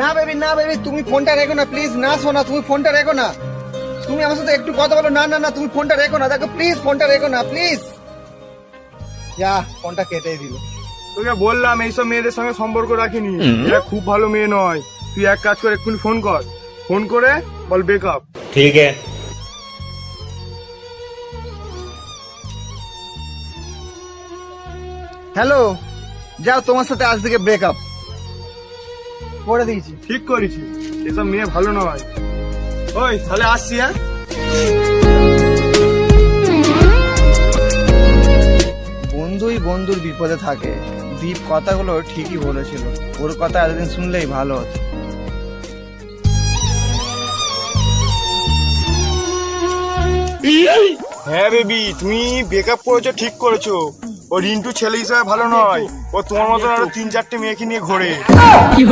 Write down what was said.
না বেবি না বেবি তুমি ফোনটা রেখো না প্লিজ না শোনা তুমি ফোনটা রেখো না। তুমি আমার সাথে একটু কথা বলো না না না তুমি ফোনটা রেখো না দেখো প্লিজ ফোনটা রেখো না প্লিজ যা ফোনটা কেটেই দিল। তোকে বললাম এইসব মেয়েদের সঙ্গে সম্পর্ক রাখিনি। এরা খুব ভালো মেয়ে নয়। তুই এক কাজ করে এক্ষুনি ফোন কর। ফোন করে বল ব্রেকআপ ঠিক আছে। হ্যালো যাও তোমার সাথে আজ থেকে ব্রেকআপ করে দিয়েছি ঠিক করেছি। এসব মেয়ে ভালো নয় ওই তাহলে আসছি হ্যাঁ? বন্ধুই বন্ধুর বিপদে থাকে। দীপ কথাগুলো ঠিকই বলেছিল। ওর কথা এতদিন শুনলেই ভালো হতো। হ্যাঁ বেবি তুমি বেকআপ করেছ ঠিক করেছ। ও রিন্টু ছেলে হিসাবে ভালো নয়। ও তোমার মতন আরও তিন চারটে মেয়েকে নিয়ে ঘোরে। কি